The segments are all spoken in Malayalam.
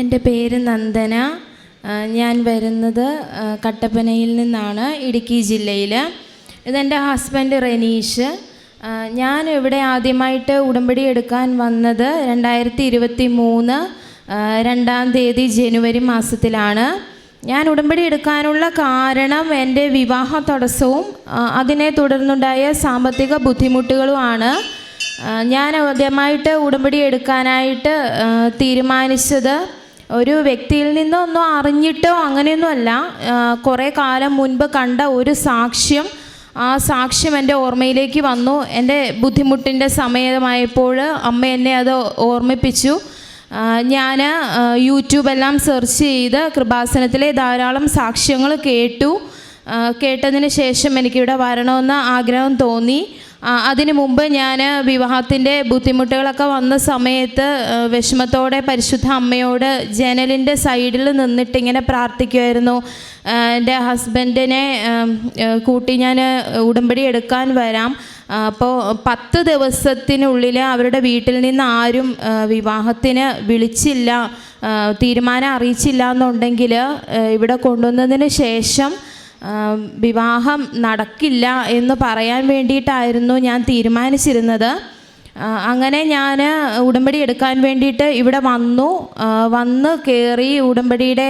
എന്റെ പേര് നന്ദന. ഞാൻ വരുന്നത് കട്ടപ്പനയിൽ നിന്നാണ് ഇടുക്കി ജില്ലയിൽ ഇതെന്റെ ഹസ്ബൻഡ് റെനീഷ്. ഞാൻ ഇവിടെ ആദ്യമായിട്ട് ഉടമ്പടി എടുക്കാൻ വന്നത് രണ്ടായിരത്തി ഇരുപത്തി മൂന്ന് രണ്ടാം തീയതി ജനുവരി മാസത്തിലാണ്. ഞാൻ ഉടമ്പടി എടുക്കാനുള്ള കാരണം എന്റെ വിവാഹ തടസ്സവും അതിനെ തുടർന്നുണ്ടായ സാമ്പത്തിക ബുദ്ധിമുട്ടുകളുമാണ് ഞാൻ ആദ്യമായിട്ട് ഉടമ്പടി എടുക്കാനായിട്ട് തീരുമാനിച്ചത് ഒരു വ്യക്തിയിൽ നിന്നൊന്നും അറിഞ്ഞിട്ടോ അങ്ങനെയൊന്നുമല്ല കുറേ കാലം മുൻപ് കണ്ട ഒരു സാക്ഷ്യം. ആ സാക്ഷ്യം എന്റെ ഓർമ്മയിലേക്ക് വന്നു. എന്റെ ബുദ്ധിമുട്ടിന്റെ സമയമായപ്പോൾ അമ്മ എന്നെ അത് ഓർമ്മിപ്പിച്ചു. ഞാൻ യൂട്യൂബെല്ലാം സെർച്ച് ചെയ്ത് കൃപാസനത്തിലെ ധാരാളം സാക്ഷ്യങ്ങൾ കേട്ടു. കേട്ടതിന് ശേഷം എനിക്കിവിടെ വരണമെന്ന് ആഗ്രഹം തോന്നി. അതിനു മുമ്പ് ഞാൻ വിവാഹത്തിന്റെ ബുദ്ധിമുട്ടുകളൊക്കെ വന്ന സമയത്ത് വിഷമത്തോടെ പരിശുദ്ധ അമ്മയോട് ജനലിന്റെ സൈഡിൽ നിന്നിട്ട് ഇങ്ങനെ പ്രാർത്ഥിക്കുമായിരുന്നു എന്റെ ഹസ്ബൻഡിനെ കൂട്ടി ഞാൻ ഉടമ്പടി എടുക്കാൻ വരാം. അപ്പോൾ പത്ത് ദിവസത്തിനുള്ളിൽ അവരുടെ വീട്ടിൽ നിന്ന് ആരും വിവാഹത്തിന് വിളിച്ചില്ല. തീരുമാനം അറിയിച്ചില്ല എന്നുണ്ടെങ്കിൽ ഇവിടെ കൊണ്ടുവന്നതിന് ശേഷം വിവാഹം നടക്കില്ല എന്ന് പറയാൻ വേണ്ടിയിട്ടായിരുന്നു ഞാൻ തീരുമാനിച്ചിരുന്നത്. അങ്ങനെ ഞാൻ ഉടമ്പടി എടുക്കാൻ വേണ്ടിയിട്ട് ഇവിടെ വന്നു. വന്ന് കയറി ഉടമ്പടിയുടെ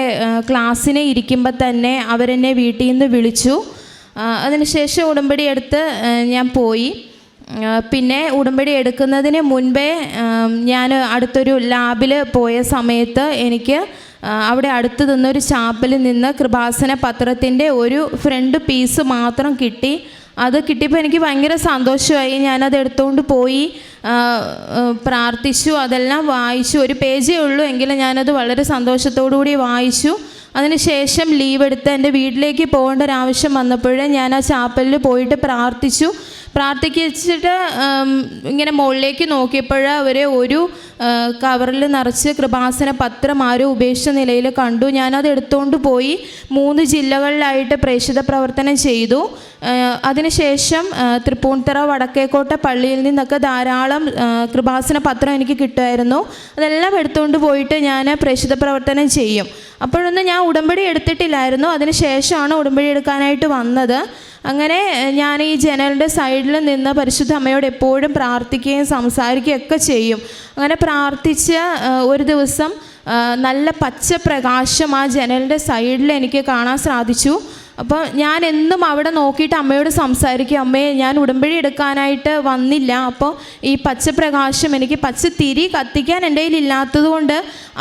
ക്ലാസ്സിനെ ഇരിക്കുമ്പോൾ തന്നെ അവരെന്നെ വീട്ടിൽ നിന്ന് വിളിച്ചു. അതിനുശേഷം ഉടമ്പടി എടുത്ത് ഞാൻ പോയി. പിന്നെ ഉടമ്പടി എടുക്കുന്നതിന് മുൻപേ ഞാൻ അടുത്തൊരു ലാബിൽ പോയ സമയത്ത് എനിക്ക് അവിടെ അടുത്ത് നിന്നൊരു ചാപ്പലിൽ നിന്ന് കൃപാസന പത്രത്തിന്റെ ഒരു ഫ്രണ്ട് പീസ് മാത്രം കിട്ടി. അത് കിട്ടിയപ്പോൾ എനിക്ക് ഭയങ്കര സന്തോഷമായി. ഞാനത് എടുത്തുകൊണ്ട് പോയി പ്രാർത്ഥിച്ചു അതെല്ലാം വായിച്ചു. ഒരു പേജേ ഉള്ളൂ എങ്കിലും ഞാനത് വളരെ കൂടി വായിച്ചു. അതിനുശേഷം ലീവ് എടുത്ത് എന്റെ വീട്ടിലേക്ക് പോകേണ്ട ഒരു ആവശ്യം വന്നപ്പോൾ ഞാൻ ആ ചാപ്പലിൽ പോയിട്ട് പ്രാർത്ഥിച്ചു. പ്രാർത്ഥിച്ചിട്ട് ഇങ്ങനെ മുകളിലേക്ക് നോക്കിയപ്പോൾ അവർ ഒരു കവറിൽ നിറച്ച് കൃപാസന പത്രം ആരും ഉപേക്ഷിച്ച നിലയിൽ കണ്ടു. ഞാനത് എടുത്തുകൊണ്ട് പോയി മൂന്ന് ജില്ലകളിലായിട്ട് പ്രേക്ഷിത പ്രവർത്തനം ചെയ്തു. അതിനുശേഷം തൃപ്പൂണിത്തറ വടക്കേക്കോട്ട പള്ളിയിൽ നിന്നൊക്കെ ധാരാളം കൃപാസന പത്രം എനിക്ക് കിട്ടുമായിരുന്നു. അതെല്ലാം എടുത്തുകൊണ്ട് പോയിട്ട് ഞാൻ പ്രേക്ഷിത പ്രവർത്തനം ചെയ്യും. അപ്പോഴൊന്നും ഞാൻ ഉടമ്പടി എടുത്തിട്ടില്ലായിരുന്നു. അതിന് ശേഷമാണ് ഉടമ്പടി എടുക്കാനായിട്ട് വന്നത്. അങ്ങനെ ഞാൻ ഈ ജനലിന്റെ സൈഡിൽ നിന്ന് പരിശുദ്ധ അമ്മയോട് എപ്പോഴും പ്രാർത്ഥിക്കുകയും സംസാരിക്കുകയും ഒക്കെ ചെയ്യും. അങ്ങനെ പ്രാർത്ഥിച്ച് ഒരു ദിവസം നല്ല പച്ച പ്രകാശം ആ ജനലിന്റെ സൈഡിൽ എനിക്ക് കാണാൻ സാധിച്ചു. അപ്പോൾ ഞാൻ എന്നും അവിടെ നോക്കിയിട്ട് അമ്മയോട് സംസാരിക്കും അമ്മയെ ഞാൻ ഉടമ്പടി എടുക്കാനായിട്ട് വന്നില്ല. അപ്പോൾ ഈ പച്ചപ്രകാശം എനിക്ക് പച്ച തിരി കത്തിക്കാൻ എന്റെ കയ്യിൽ ഇല്ലാത്തത് കൊണ്ട്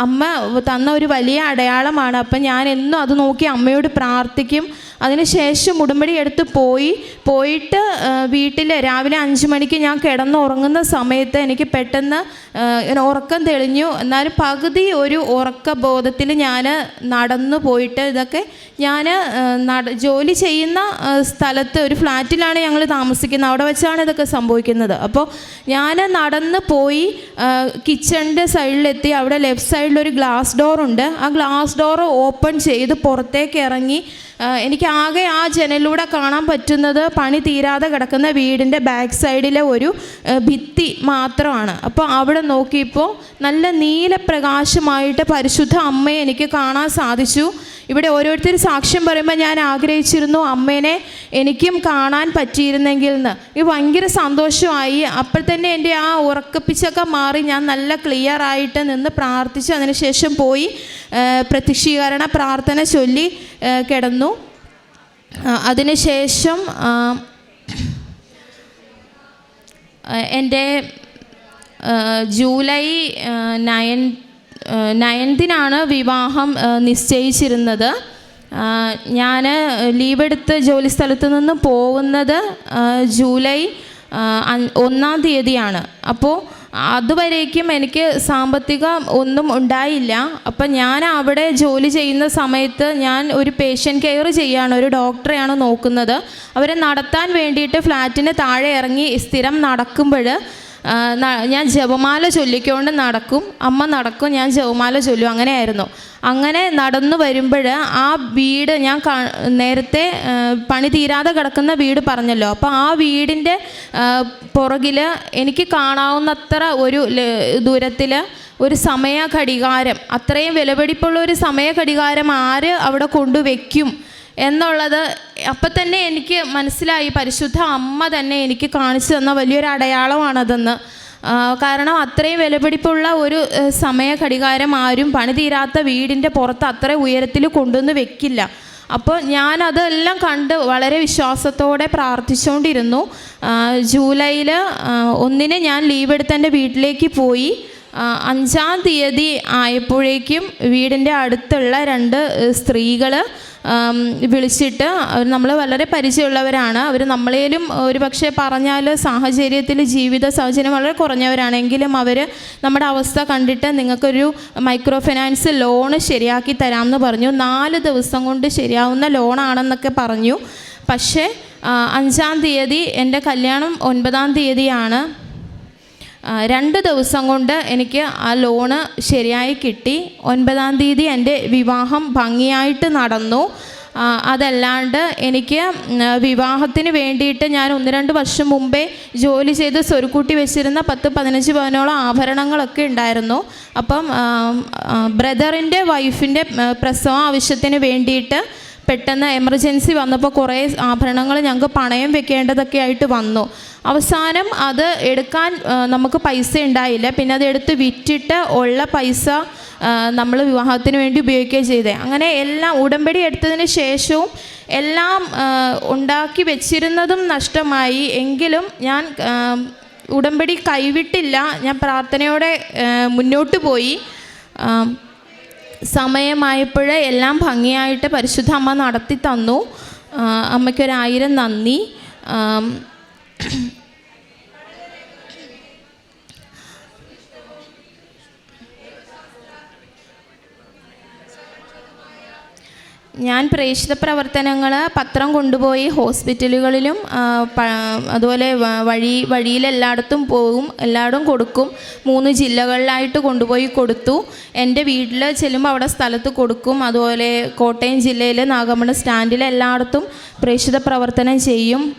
അമ്മ തന്ന ഒരു വലിയ അടയാളമാണ്. അപ്പം ഞാൻ എന്നും അത് നോക്കി അമ്മയോട് പ്രാർത്ഥിക്കും. അതിനുശേഷം ഉടമ്പടി എടുത്ത് പോയി പോയിട്ട് വീട്ടിൽ രാവിലെ അഞ്ച് മണിക്ക് ഞാൻ കിടന്നുറങ്ങുന്ന സമയത്ത് എനിക്ക് പെട്ടെന്ന് ഉറക്കം തെളിഞ്ഞു. എന്നാലും പകുതി ഒരു ഉറക്ക ബോധത്തിൽ ഞാൻ നടന്നു പോയിട്ട് ഇതൊക്കെ ഞാൻ ജോലി ചെയ്യുന്ന സ്ഥലത്ത് ഒരു ഫ്ലാറ്റിലാണ് ഞങ്ങൾ താമസിക്കുന്നത്. അവിടെ വെച്ചാണ് ഇതൊക്കെ സംഭവിക്കുന്നത്. അപ്പോൾ ഞാൻ നടന്ന് പോയി കിച്ചണിന്റെ സൈഡിലെത്തി. അവിടെ ലെഫ്റ്റ് സൈഡിൽ ഒരു ഗ്ലാസ് ഡോറുണ്ട്. ആ ഗ്ലാസ് ഡോർ ഓപ്പൺ ചെയ്ത് പുറത്തേക്ക് ഇറങ്ങി എനിക്ക് ആകെ ആ ജനലിലൂടെ കാണാൻ പറ്റുന്നത് പണി തീരാതെ കിടക്കുന്ന വീടിന്റെ ബാക്ക് സൈഡിലെ ഒരു ഭിത്തി മാത്രമാണ്. അപ്പോൾ അവിടെ നോക്കിയപ്പോൾ നല്ല നീലപ്രകാശമായിട്ട് പരിശുദ്ധ അമ്മയെ എനിക്ക് കാണാൻ സാധിച്ചു. ഇവിടെ ഓരോരുത്തർ സാക്ഷ്യം പറയുമ്പോൾ ഞാൻ ആഗ്രഹിച്ചിരുന്നു അമ്മേനെ എനിക്കും കാണാൻ പറ്റിയിരുന്നെങ്കിൽ എന്ന് ഇത് ഭയങ്കര സന്തോഷമായി. അപ്പോൾ തന്നെ എന്റെ ആ ഉറക്കപ്പിച്ചൊക്കെ മാറി ഞാൻ നല്ല ക്ലിയർ ആയിട്ട് നിന്ന് പ്രാർത്ഥിച്ചു. അതിനുശേഷം പോയി പ്രത്യക്ഷീകരണ പ്രാർത്ഥന ചൊല്ലി കിടന്നു. അതിനുശേഷം എന്റെ ജൂലൈ നയൻ നയൻത്തിനാണ് വിവാഹം നിശ്ചയിച്ചിരുന്നത്. ഞാൻ ലീവ് എടുത്ത് ജോലി സ്ഥലത്ത് നിന്ന് പോകുന്നത് ജൂലൈ ഒന്നാം തീയതിയാണ്. അപ്പോൾ അതുവരേക്കും എനിക്ക് സാമ്പത്തിക ഒന്നും ഉണ്ടായില്ല. അപ്പം ഞാൻ അവിടെ ജോലി ചെയ്യുന്ന സമയത്ത് ഞാൻ ഒരു പേഷ്യന്റ് കെയർ ചെയ്യാണ് ഒരു ഡോക്ടറെയാണ് നോക്കുന്നത്. അവരെ നടത്താൻ വേണ്ടിയിട്ട് ഫ്ലാറ്റിന് താഴെ ഇറങ്ങി സ്ഥിരം നടക്കുമ്പോൾ ഞാൻ ജപമാല ചൊല്ലിക്കൊണ്ട് നടക്കും. അമ്മ നടക്കും ഞാൻ ജപമാല ചൊല്ലും. അങ്ങനെയായിരുന്നു. അങ്ങനെ നടന്നു വരുമ്പോൾ ആ വീട് ഞാൻ നേരത്തെ പണി തീരാതെ കിടക്കുന്ന വീട് പറഞ്ഞല്ലോ. അപ്പോൾ ആ വീടിന്റെ പുറകിൽ എനിക്ക് കാണാവുന്നത്ര ഒരു ദൂരത്തിൽ ഒരു സമയ ഘടികാരം അത്രയും വിലപിടിപ്പുള്ള ഒരു സമയ ഘടികാരം ആര് അവിടെ കൊണ്ടുവയ്ക്കും എന്നുള്ളത് അപ്പം തന്നെ എനിക്ക് മനസ്സിലായി. പരിശുദ്ധ അമ്മ തന്നെ എനിക്ക് കാണിച്ചു തന്ന വലിയൊരു അടയാളമാണതെന്ന്. കാരണം അത്രയും വിലപിടിപ്പുള്ള ഒരു സമയ ഘടികാരം ആരും പണിതീരാത്ത വീടിന്റെ പുറത്ത് അത്ര ഉയരത്തിൽ കൊണ്ടുവന്ന് വെക്കില്ല. അപ്പോൾ ഞാനതെല്ലാം കണ്ട് വളരെ വിശ്വാസത്തോടെ പ്രാർത്ഥിച്ചുകൊണ്ടിരുന്നു ജൂലൈയിൽ ഒന്നിന് ഞാൻ ലീവ് എടുത്ത് എന്റെ വീട്ടിലേക്ക് പോയി. അഞ്ചാം തീയതി ആയപ്പോഴേക്കും വീടിന്റെ അടുത്തുള്ള രണ്ട് സ്ത്രീകൾ വിളിച്ചിട്ട് നമ്മൾ വളരെ പരിചയമുള്ളവരാണ്. അവർ നമ്മളേലും ഒരു പക്ഷേ പറഞ്ഞാൽ സാഹചര്യത്തിൽ ജീവിത സാഹചര്യം വളരെ കുറഞ്ഞവരാണെങ്കിലും അവർ നമ്മുടെ അവസ്ഥ കണ്ടിട്ട് നിങ്ങൾക്കൊരു മൈക്രോ ഫിനാൻസ് ലോണ് ശരിയാക്കി തരാമെന്ന് പറഞ്ഞു. നാല് ദിവസം കൊണ്ട് ശരിയാവുന്ന ലോണാണെന്നൊക്കെ പറഞ്ഞു. പക്ഷേ അഞ്ചാം തീയതി എന്റെ കല്യാണം ഒൻപതാം തീയതിയാണ്. രണ്ട് ദിവസം കൊണ്ട് എനിക്ക് ആ ലോണ് ശരിയായി കിട്ടി. ഒൻപതാം തീയതി എന്റെ വിവാഹം ഭംഗിയായിട്ട് നടന്നു. അതല്ലാണ്ട് എനിക്ക് വിവാഹത്തിന് വേണ്ടിയിട്ട് ഞാൻ ഒന്ന് രണ്ട് വർഷം മുമ്പേ ജോലി ചെയ്ത് സ്വരുക്കൂട്ടി വെച്ചിരുന്ന പത്ത് പതിനഞ്ച് പവനോളം ആഭരണങ്ങളൊക്കെ ഉണ്ടായിരുന്നു. അപ്പം ബ്രദറിന്റെ വൈഫിന്റെ പ്രസവ ആവശ്യത്തിന് വേണ്ടിയിട്ട് പെട്ടെന്ന് എമർജൻസി വന്നപ്പോൾ കുറേ ആഭരണങ്ങൾ ഞങ്ങൾക്ക് പണയം വെക്കേണ്ടതൊക്കെ ആയിട്ട് വന്നു. അവസാനം അത് എടുക്കാൻ നമുക്ക് പൈസ ഉണ്ടായില്ല. പിന്നെ അത് എടുത്ത് വിറ്റിട്ട് ഉള്ള പൈസ നമ്മൾ വിവാഹത്തിന് വേണ്ടി ഉപയോഗിക്കുകയും ചെയ്തത് അങ്ങനെ എല്ലാം ഉടമ്പടി എടുത്തതിന് ശേഷവും എല്ലാം ഉണ്ടാക്കി വെച്ചിരുന്നതും നഷ്ടമായി. എങ്കിലും ഞാൻ ഉടമ്പടി കൈവിട്ടില്ല. ഞാൻ പ്രാർത്ഥനയോടെ മുന്നോട്ട് പോയി. സമയമായപ്പോൾ എല്ലാം ഭംഗിയായിട്ട് പരിശുദ്ധ അമ്മ നടത്തി തന്നു. അമ്മയ്ക്കൊരായിരം നന്ദി. ഞാൻ പ്രേക്ഷിത പ്രവർത്തനങ്ങൾ പത്രം കൊണ്ടുപോയി ഹോസ്പിറ്റലുകളിലും അതുപോലെ വഴി വഴിയിലെല്ലായിടത്തും പോകും എല്ലായിടും കൊടുക്കും. മൂന്ന് ജില്ലകളിലായിട്ട് കൊണ്ടുപോയി കൊടുത്തു. എന്റെ വീട്ടിൽ ചെല്ലുമ്പോൾ അവിടെ സ്ഥലത്ത് കൊടുക്കും. അതുപോലെ കോട്ടയം ജില്ലയിൽ നാഗമണ സ്റ്റാൻഡിൽ എല്ലായിടത്തും പ്രേക്ഷിത പ്രവർത്തനം ചെയ്യും.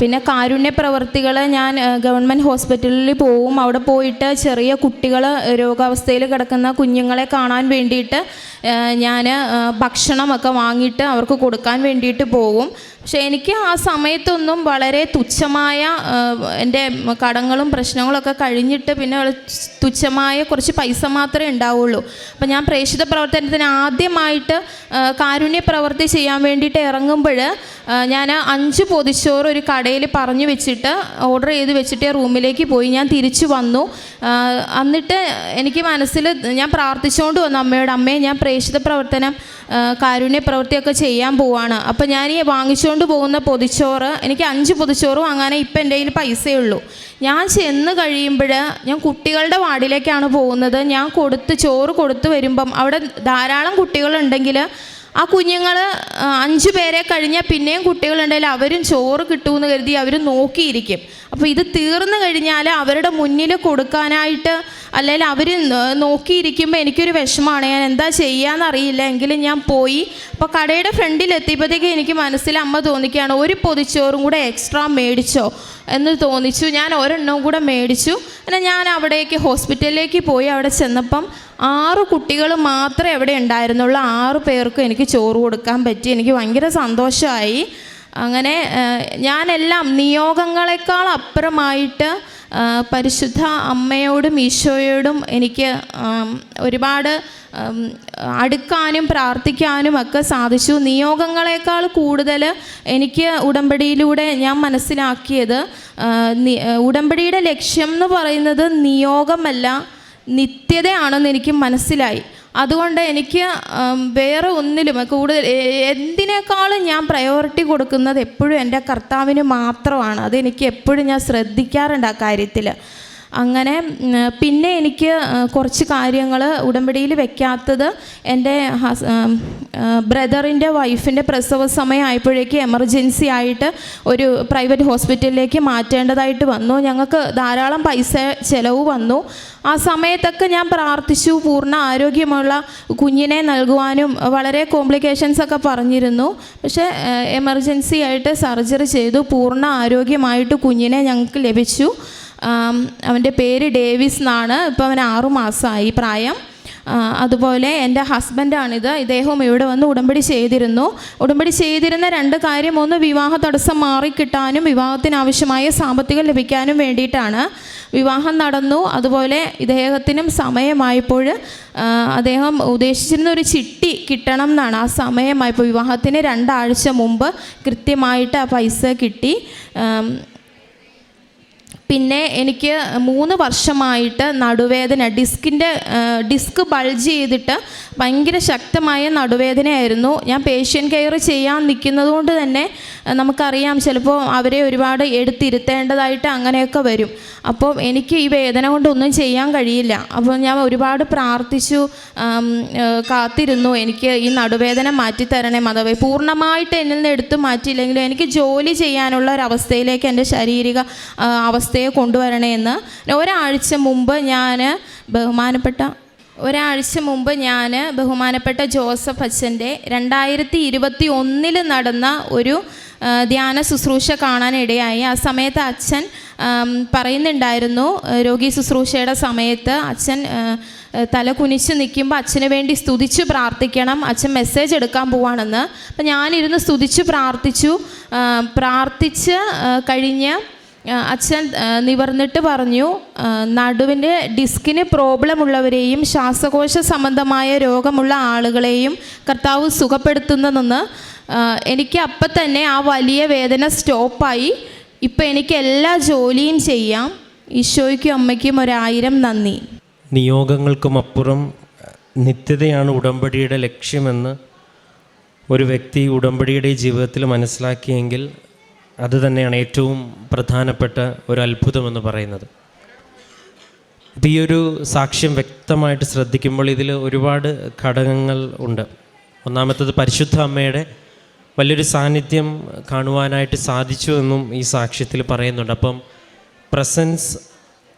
പിന്നെ കാരുണ്യ പ്രവർത്തികൾ ഞാൻ ഗവൺമെന്റ് ഹോസ്പിറ്റലിൽ പോവും. അവിടെ പോയിട്ട് ചെറിയ കുട്ടികൾ രോഗാവസ്ഥയിൽ കിടക്കുന്ന കുഞ്ഞുങ്ങളെ കാണാൻ വേണ്ടിയിട്ട് ഞാൻ ഭക്ഷണമൊക്കെ വാങ്ങിയിട്ട് അവർക്ക് കൊടുക്കാൻ വേണ്ടിയിട്ട് പോകും പക്ഷേ എനിക്ക് ആ സമയത്തൊന്നും വളരെ തുച്ഛമായ എന്റെ കടങ്ങളും പ്രശ്നങ്ങളൊക്കെ കഴിഞ്ഞിട്ട് പിന്നെ തുച്ഛമായ കുറച്ച് പൈസ മാത്രമേ ഉണ്ടാവുള്ളൂ. അപ്പം ഞാൻ പ്രേക്ഷിത പ്രവർത്തനത്തിന് ആദ്യമായിട്ട് കാരുണ്യ പ്രവൃത്തി ചെയ്യാൻ വേണ്ടിയിട്ട് ഇറങ്ങുമ്പോൾ ഞാൻ അഞ്ച് പൊതിച്ചോറ് ഒരു കടയിൽ പറഞ്ഞു വെച്ചിട്ട് ഓർഡർ ചെയ്ത് വെച്ചിട്ട് റൂമിലേക്ക് പോയി. ഞാൻ തിരിച്ചു വന്നു. എന്നിട്ട് എനിക്ക് മനസ്സിൽ ഞാൻ പ്രാർത്ഥിച്ചുകൊണ്ട് വന്നു അമ്മയോട് അമ്മയെ ഞാൻ പ്രേക്ഷിത പ്രവർത്തനം കാരുണ്യ പ്രവൃത്തിയൊക്കെ ചെയ്യാൻ പോവാണ്. അപ്പോൾ ഞാൻ ഈ വാങ്ങിച്ചുകൊണ്ട് പോകുന്ന പൊതിച്ചോറ് എനിക്ക് അഞ്ച് പൊതിച്ചോറ് വാങ്ങാനേ ഇപ്പം എന്റെ കയ്യിൽ പൈസയേ ഉള്ളൂ ഞാൻ ചെന്ന് കഴിയുമ്പോൾ ഞാൻ കുട്ടികളുടെ വാർഡിലേക്കാണ് പോകുന്നത്. ഞാൻ കൊടുത്ത് ചോറ് കൊടുത്ത് വരുമ്പം അവിടെ ധാരാളം കുട്ടികളുണ്ടെങ്കിൽ ആ കുഞ്ഞുങ്ങൾ അഞ്ച് പേരെ കഴിഞ്ഞാൽ പിന്നെയും കുട്ടികളുണ്ടെങ്കിൽ അവരും ചോറ് കിട്ടുമെന്ന് കരുതി അവർ നോക്കിയിരിക്കും. അപ്പോൾ ഇത് തീർന്നു കഴിഞ്ഞാൽ അവരുടെ മുന്നിൽ കൊടുക്കാനായിട്ട് അല്ലെങ്കിൽ അവർ നോക്കിയിരിക്കുമ്പോൾ എനിക്കൊരു വിഷമമാണ് ഞാൻ എന്താ ചെയ്യാന്നറിയില്ല എങ്കിലും ഞാൻ പോയി. അപ്പോൾ കടയുടെ ഫ്രണ്ടിൽ എത്തിയപ്പോഴത്തേക്ക് എനിക്ക് മനസ്സിൽ അമ്മ തോന്നിക്കുകയാണ് ഒരു പൊതിച്ചോറും കൂടെ എക്സ്ട്രാ മേടിച്ചോ? എന്ന് തോന്നിച്ചു. ഞാൻ ഒരെണ്ണവും കൂടെ മേടിച്ചു. പിന്നെ ഞാൻ അവിടേക്ക് ഹോസ്പിറ്റലിലേക്ക് പോയി അവിടെ ചെന്നപ്പം ആറ് കുട്ടികൾ മാത്രമേ അവിടെ ഉണ്ടായിരുന്നുള്ളൂ. ആറ് പേർക്കും എനിക്ക് ചോറ് കൊടുക്കാൻ പറ്റി. എനിക്ക് ഭയങ്കര സന്തോഷമായി. അങ്ങനെ ഞാനെല്ലാം നിയോഗങ്ങളെക്കാൾ അപ്പുറമായിട്ട് പരിശുദ്ധ അമ്മയോടും ഈശോയോടും എനിക്ക് ഒരുപാട് അടുക്കാനും പ്രാർത്ഥിക്കാനും ഒക്കെ സാധിച്ചു. നിയോഗങ്ങളെക്കാൾ കൂടുതൽ എനിക്ക് ഉടമ്പടിയിലൂടെ ഞാൻ മനസ്സിലാക്കിയത് ഉടമ്പടിയുടെ ലക്ഷ്യം എന്ന് പറയുന്നത് നിയോഗമല്ല നിത്യതയാണെന്ന് എനിക്ക് മനസ്സിലായി. അതുകൊണ്ട് എനിക്ക് വേറെ ഒന്നിലും കൂടുതൽ എന്തിനേക്കാളും ഞാൻ പ്രയോറിറ്റി കൊടുക്കുന്നത് എപ്പോഴും എന്റെ കർത്താവിന് മാത്രമാണ്. അതെനിക്ക് എപ്പോഴും ഞാൻ ശ്രദ്ധിക്കാറുണ്ട് ആ കാര്യത്തിൽ അങ്ങനെ പിന്നെ എനിക്ക് കുറച്ച് കാര്യങ്ങൾ ഉടമ്പടിയിൽ വെക്കാത്തത് എന്റെ ഹസ് ബ്രദറിന്റെ വൈഫിന്റെ പ്രസവ സമയം ആയപ്പോഴേക്ക് എമർജൻസി ആയിട്ട് ഒരു പ്രൈവറ്റ് ഹോസ്പിറ്റലിലേക്ക് മാറ്റേണ്ടതായിട്ട് വന്നു. ഞങ്ങൾക്ക് ധാരാളം പൈസ ചിലവ് വന്നു. ആ സമയത്തൊക്കെ ഞാൻ പ്രാർത്ഥിച്ചു. പൂർണ ആരോഗ്യമുള്ള കുഞ്ഞിനെ നൽകുവാനും വളരെ കോംപ്ലിക്കേഷൻസ് ഒക്കെ പറഞ്ഞിരുന്നു. പക്ഷേ എമർജൻസി ആയിട്ട് സർജറി ചെയ്തു. പൂർണ ആരോഗ്യമായിട്ട് കുഞ്ഞിനെ ഞങ്ങൾക്ക് ലഭിച്ചു. അവന്റെ പേര് ഡേവിസ് എന്നാണ്. ഇപ്പോൾ അവൻ ആറു മാസമായി പ്രായം. അതുപോലെ എന്റെ ഹസ്ബൻഡാണിത്. ഇദ്ദേഹവും ഇവിടെ വന്ന് ഉടമ്പടി ചെയ്തിരുന്നു. ഉടമ്പടി ചെയ്തിരുന്ന രണ്ട് കാര്യം ഒന്ന് വിവാഹ തടസ്സം മാറിക്കിട്ടാനും വിവാഹത്തിനാവശ്യമായ സാമ്പത്തികം ലഭിക്കാനും വേണ്ടിയിട്ടാണ്. വിവാഹം നടന്നു. അതുപോലെ ഇദ്ദേഹത്തിനും സമയമായപ്പോൾ അദ്ദേഹം ഉദ്ദേശിച്ചിരുന്ന ഒരു ചിട്ടി കിട്ടണം എന്നാണ്. ആ സമയമായപ്പോൾ വിവാഹത്തിന് രണ്ടാഴ്ച മുമ്പ് കൃത്യമായിട്ട് ആ പൈസ കിട്ടി. പിന്നെ എനിക്ക് മൂന്ന് വർഷമായിട്ട് നടുവേദന ഡിസ്കിന്റെ ഡിസ്ക് ബൾജ് ചെയ്തിട്ട് ഭയങ്കര ശക്തമായ നടുവേദനയായിരുന്നു. ഞാൻ പേഷ്യൻ കെയർ ചെയ്യാൻ നിൽക്കുന്നത് കൊണ്ട് തന്നെ നമുക്കറിയാം ചിലപ്പോൾ അവരെ ഒരുപാട് എടുത്തിരുത്തേണ്ടതായിട്ട് അങ്ങനെയൊക്കെ വരും. അപ്പോൾ എനിക്ക് ഈ വേദന കൊണ്ടൊന്നും ചെയ്യാൻ കഴിയില്ല. അപ്പോൾ ഞാൻ ഒരുപാട് പ്രാർത്ഥിച്ചു കാത്തിരുന്നു. എനിക്ക് ഈ നടുവേദന മാറ്റിത്തരണേ മതവേ. പൂർണമായിട്ട് എന്നിൽ നിന്ന് എടുത്തു മാറ്റിയില്ലെങ്കിലും എനിക്ക് ജോലി ചെയ്യാനുള്ള അവസ്ഥയിലേക്ക് എന്റെ ശാരീരിക ആ, അവസ്ഥയെ കൊണ്ടുവരണേ എന്ന് ഒരാഴ്ച മുമ്പ് ഞാൻ ബഹുമാനപ്പെട്ട ഒരാഴ്ച മുമ്പ് ഞാൻ ബഹുമാനപ്പെട്ട ജോസഫ് അച്ഛന്റെ രണ്ടായിരത്തി ഇരുപത്തി ഒന്നിൽ നടന്ന ഒരു ധ്യാന ശുശ്രൂഷ കാണാനിടയായി. ആ സമയത്ത് അച്ഛൻ പറയുന്നുണ്ടായിരുന്നു രോഗി ശുശ്രൂഷയുടെ സമയത്ത് അച്ഛൻ തല കുനിച്ച് നിൽക്കുമ്പോൾ അച്ഛന് വേണ്ടി സ്തുതിച്ച് പ്രാർത്ഥിക്കണം അച്ഛൻ മെസ്സേജ് എടുക്കാൻ പോവാണെന്ന്. അപ്പം ഞാനിരുന്ന് സ്തുതിച്ച് പ്രാർത്ഥിച്ചു പ്രാർത്ഥിച്ച് കഴിഞ്ഞ് അച്ഛൻ നിവർന്നിട്ട് പറഞ്ഞു നടുവിന്റെ ഡിസ്കിന് പ്രോബ്ലം ഉള്ളവരെയും ശ്വാസകോശ സംബന്ധമായ രോഗമുള്ള ആളുകളെയും കർത്താവ് സുഖപ്പെടുത്തുന്നതെന്ന് എനിക്ക് അപ്പം തന്നെ ആ വലിയ വേദന സ്റ്റോപ്പായി. ഇപ്പം എനിക്ക് എല്ലാ ജോലിയും ചെയ്യാം. ഈശോയ്ക്കും അമ്മയ്ക്കും ഒരായിരം നന്ദി. നിയോഗങ്ങൾക്കും അപ്പുറം നിത്യതയാണ് ഉടമ്പടിയുടെ ലക്ഷ്യമെന്ന് ഒരു വ്യക്തി ഉടമ്പടിയുടെ ജീവിതത്തിൽ മനസ്സിലാക്കിയെങ്കിൽ അത് തന്നെയാണ് ഏറ്റവും പ്രധാനപ്പെട്ട ഒരു അത്ഭുതമെന്ന് പറയുന്നത്. ഈ ഒരു സാക്ഷ്യം വ്യക്തമായിട്ട് ശ്രദ്ധിക്കുമ്പോൾ ഇതിൽ ഒരുപാട് ഘടകങ്ങൾ ഉണ്ട്. ഒന്നാമത്തത് പരിശുദ്ധ അമ്മയുടെ വലിയൊരു സാന്നിധ്യം കാണുവാനായിട്ട് സാധിച്ചു എന്നും ഈ സാക്ഷ്യത്തിൽ പറയുന്നുണ്ട്. അപ്പം പ്രസൻസ്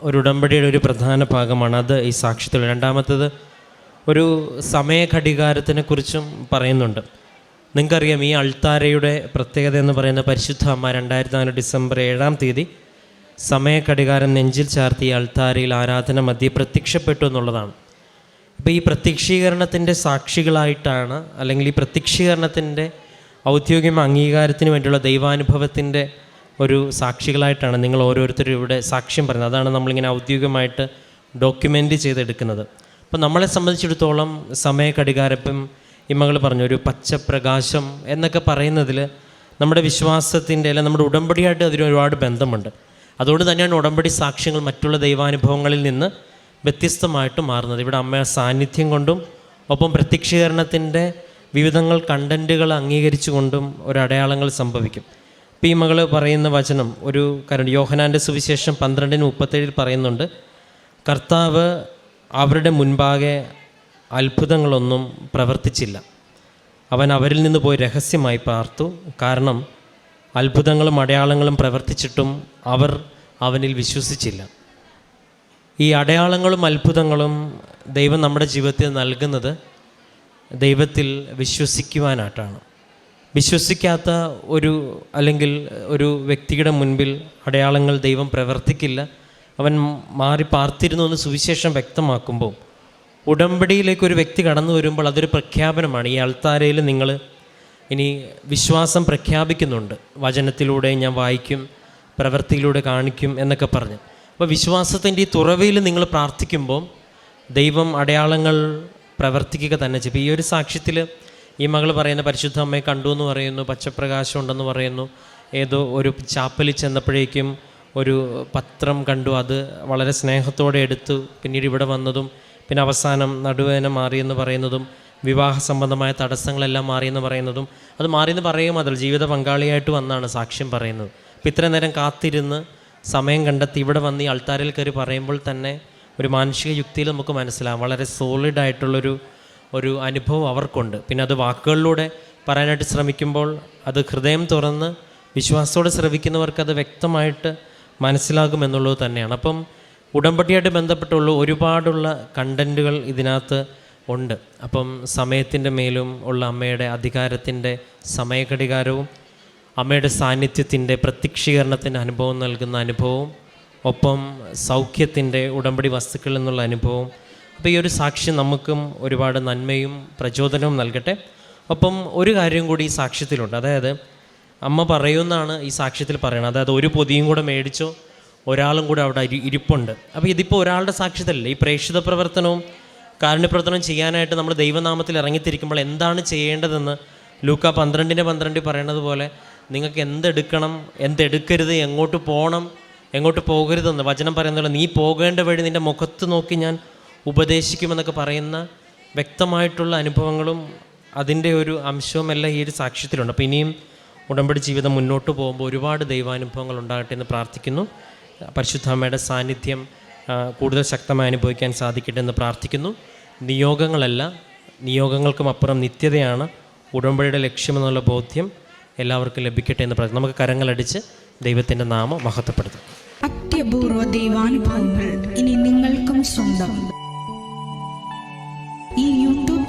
ഒരു ഉടമ്പടിയുടെ ഒരു പ്രധാന ഭാഗമാണ് അത് ഈ സാക്ഷ്യത്തിൽ രണ്ടാമത്തത് ഒരു സമയ ഘടികാരത്തിനെ കുറിച്ചും പറയുന്നുണ്ട്. നിങ്ങൾക്കറിയാം ഈ അൾത്താരയുടെ പ്രത്യേകത എന്ന് പറയുന്ന പരിശുദ്ധ അമ്മ രണ്ടായിരത്തി നാല് ഡിസംബർ ഏഴാം തീയതി സമയക്കടികാരം നെഞ്ചിൽ ചാർത്തി അൾത്താരയിൽ ആരാധന മധ്യേ പ്രത്യക്ഷപ്പെട്ടു എന്നുള്ളതാണ്. ഇപ്പോൾ ഈ പ്രത്യക്ഷീകരണത്തിന്റെ സാക്ഷികളായിട്ടാണ് അല്ലെങ്കിൽ ഈ പ്രത്യക്ഷീകരണത്തിന്റെ ഔദ്യോഗിക അംഗീകാരത്തിന് വേണ്ടിയുള്ള ദൈവാനുഭവത്തിന്റെ ഒരു സാക്ഷികളായിട്ടാണ് നിങ്ങൾ ഓരോരുത്തരും ഇവിടെ സാക്ഷ്യം പറയുന്നത്. അതാണ് നമ്മളിങ്ങനെ ഔദ്യോഗികമായിട്ട് ഡോക്യുമെന്റ് ചെയ്തെടുക്കുന്നത്. അപ്പോൾ നമ്മളെ സംബന്ധിച്ചിടത്തോളം സമയ ഘടികാരപ്പം ഈ മകൾ പറഞ്ഞു ഒരു പച്ചപ്രകാശം എന്നൊക്കെ പറയുന്നതിൽ നമ്മുടെ വിശ്വാസത്തിന്റെ അല്ലെങ്കിൽ നമ്മുടെ ഉടമ്പടിയായിട്ട് അതിന് ഒരുപാട് ബന്ധമുണ്ട്. അതുകൊണ്ട് തന്നെയാണ് ഉടമ്പടി സാക്ഷ്യങ്ങൾ മറ്റുള്ള ദൈവാനുഭവങ്ങളിൽ നിന്ന് വ്യത്യസ്തമായിട്ട് മാറുന്നത്. ഇവിടെ അമ്മ സാന്നിധ്യം കൊണ്ടും ഒപ്പം പ്രത്യക്ഷീകരണത്തിന്റെ വിവിധങ്ങൾ കണ്ടന്റുകൾ അംഗീകരിച്ചുകൊണ്ടും ഒരു അടയാളങ്ങൾ സംഭവിക്കും. ഇപ്പം ഈ മകൾ പറയുന്ന വചനം ഒരു കാരണം യോഹനാന്റെ സുവിശേഷം പന്ത്രണ്ടിന് മുപ്പത്തേഴിൽ പറയുന്നുണ്ട് കർത്താവ് അവരുടെ മുൻപാകെ അത്ഭുതങ്ങളൊന്നും പ്രവർത്തിച്ചില്ല. അവൻ അവരിൽ നിന്ന് പോയി രഹസ്യമായി പാർത്തു. കാരണം അത്ഭുതങ്ങളും അടയാളങ്ങളും പ്രവർത്തിച്ചിട്ടും അവർ അവനിൽ വിശ്വസിച്ചില്ല. ഈ അടയാളങ്ങളും അത്ഭുതങ്ങളും ദൈവം നമ്മുടെ ജീവിതത്തിൽ നൽകുന്നത് ദൈവത്തിൽ വിശ്വസിക്കുവാനായിട്ടാണ്. വിശ്വസിക്കാത്ത ഒരു അല്ലെങ്കിൽ ഒരു വ്യക്തിയുടെ മുൻപിൽ അടയാളങ്ങൾ ദൈവം പ്രവർത്തിക്കില്ല. അവൻ മാറി പാർത്തിരുന്നു എന്ന് സുവിശേഷം വ്യക്തമാക്കുമ്പോൾ ഉടമ്പടിയിലേക്ക് ഒരു വ്യക്തി കടന്നു വരുമ്പോൾ അതൊരു പ്രഖ്യാപനമാണ്. ഈ അൾത്താരയിൽ നിങ്ങൾ ഇനി വിശ്വാസം പ്രഖ്യാപിക്കുന്നുണ്ട്. വചനത്തിലൂടെ ഞാൻ വായിക്കും പ്രവൃത്തിയിലൂടെ കാണിക്കും എന്നൊക്കെ പറഞ്ഞ്. അപ്പോൾ വിശ്വാസത്തിന്റെ ഈ തുറവയിൽ നിങ്ങൾ പ്രാർത്ഥിക്കുമ്പോൾ ദൈവം അടയാളങ്ങൾ പ്രവർത്തിക്കുക തന്നെ ചെയ്യും. ഈ ഒരു സാക്ഷ്യത്തിൽ ഈ മകൾ പറയുന്ന പരിശുദ്ധ അമ്മയെ കണ്ടു എന്ന് പറയുന്നു പച്ചപ്രകാശം ഉണ്ടെന്ന് പറയുന്നു. ഏതോ ഒരു ചാപ്പലിൽ ചെന്നപ്പോഴേക്കും ഒരു പത്രം കണ്ടു. അത് വളരെ സ്നേഹത്തോടെ എടുത്തു. പിന്നീട് ഇവിടെ വന്നതും പിന്നെ അവസാനം നടുവേദന മാറിയെന്ന് പറയുന്നതും വിവാഹ സംബന്ധമായ തടസ്സങ്ങളെല്ലാം മാറിയെന്ന് പറയുന്നതും അത് മാറിയെന്ന് പറയും അതിൽ ജീവിത പങ്കാളിയായിട്ട് വന്നാണ് സാക്ഷ്യം പറയുന്നത്. അപ്പം ഇത്രയും നേരം കാത്തിരുന്ന് സമയം കണ്ടെത്തി ഇവിടെ വന്ന് ഈ അൾത്താരിൽ കയറി പറയുമ്പോൾ തന്നെ ഒരു മാനുഷിക യുക്തിയിൽ നമുക്ക് മനസ്സിലാവും. വളരെ സോളിഡായിട്ടുള്ളൊരു ഒരു അനുഭവം അവർക്കുണ്ട്. പിന്നെ അത് വാക്കുകളിലൂടെ പറയാനായിട്ട് ശ്രമിക്കുമ്പോൾ അത് ഹൃദയം തുറന്ന് വിശ്വാസത്തോടെ ശ്രവിക്കുന്നവർക്ക് അത് വ്യക്തമായിട്ട് മനസ്സിലാകുമെന്നുള്ളത് തന്നെയാണ്. അപ്പം ഉടമ്പടിയായിട്ട് ബന്ധപ്പെട്ടുള്ള ഒരുപാടുള്ള കണ്ടന്റുകൾ ഇതിനകത്ത് ഉണ്ട്. അപ്പം സമയത്തിന്റെ മേലും ഉള്ള അമ്മയുടെ അധികാരത്തിന്റെ സമയഘടികാരവും അമ്മയുടെ സാന്നിധ്യത്തിന്റെ പ്രത്യക്ഷീകരണത്തിന്റെ അനുഭവം നൽകുന്ന അനുഭവവും ഒപ്പം സൗഖ്യത്തിന്റെ ഉടമ്പടി വസ്തുക്കൾ എന്നുള്ള അനുഭവം അപ്പോൾ ഈ ഒരു സാക്ഷ്യം നമുക്കും ഒരുപാട് നന്മയും പ്രചോദനവും നൽകട്ടെ. ഒപ്പം ഒരു കാര്യം കൂടി ഈ സാക്ഷ്യത്തിലുണ്ട്. അതായത് അമ്മ പറയുമെന്നാണ് ഈ സാക്ഷ്യത്തിൽ പറയുന്നത് അതായത് ഒരു പൊതിയും കൂടെ മേടിച്ചോ ഒരാളും കൂടെ അവിടെ ഇരിപ്പുണ്ട്. അപ്പോൾ ഇതിപ്പോൾ ഒരാളുടെ സാക്ഷ്യത്തിലല്ല? ഈ പ്രേക്ഷിത പ്രവർത്തനവും കാരുണ്യപ്രവർത്തനം ചെയ്യാനായിട്ട് നമ്മൾ ദൈവനാമത്തിൽ ഇറങ്ങിത്തിരിക്കുമ്പോൾ എന്താണ് ചെയ്യേണ്ടതെന്ന് ലൂക്ക പന്ത്രണ്ടിന്റെ പന്ത്രണ്ടിൽ പറയണത് പോലെ നിങ്ങൾക്ക് എന്തെടുക്കണം എന്തെടുക്കരുത് എങ്ങോട്ട് പോകണം എങ്ങോട്ട് പോകരുതെന്ന് വചനം പറയുന്നതുപോലെ നീ പോകേണ്ട വഴി നിന്റെ മുഖത്ത് നോക്കി ഞാൻ ഉപദേശിക്കുമെന്നൊക്കെ പറയുന്ന വ്യക്തമായിട്ടുള്ള അനുഭവങ്ങളും അതിന്റെ ഒരു അംശവും എല്ലാം ഈ ഒരു സാക്ഷ്യത്തിലുണ്ട്. അപ്പോൾ ഇനിയും ഉടമ്പടി ജീവിതം മുന്നോട്ട് പോകുമ്പോൾ ഒരുപാട് ദൈവാനുഭവങ്ങൾ ഉണ്ടാകട്ടെ എന്ന് പ്രാർത്ഥിക്കുന്നു. പരിശുദ്ധമ്മയുടെ സാന്നിധ്യം കൂടുതൽ ശക്തമായി അനുഭവിക്കാൻ സാധിക്കട്ടെ എന്ന് പ്രാർത്ഥിക്കുന്നു. നിയോഗങ്ങളല്ല നിയോഗങ്ങൾക്കും അപ്പുറം നിത്യതയാണ്. ഉടമ്പടിയുടെ ലക്ഷ്യമെന്നുള്ള ബോധ്യം എല്ലാവർക്കും ലഭിക്കട്ടെ എന്ന് പ്രാർത്ഥിക്കുന്നു. നമുക്ക് കരങ്ങളടിച്ച് ദൈവത്തിന്റെ നാമം മഹത്വപ്പെടുത്തും. അത്യപൂർവ ദൈവാനുഭവങ്ങൾ ഇനി നിങ്ങൾക്കും സ്വന്തം.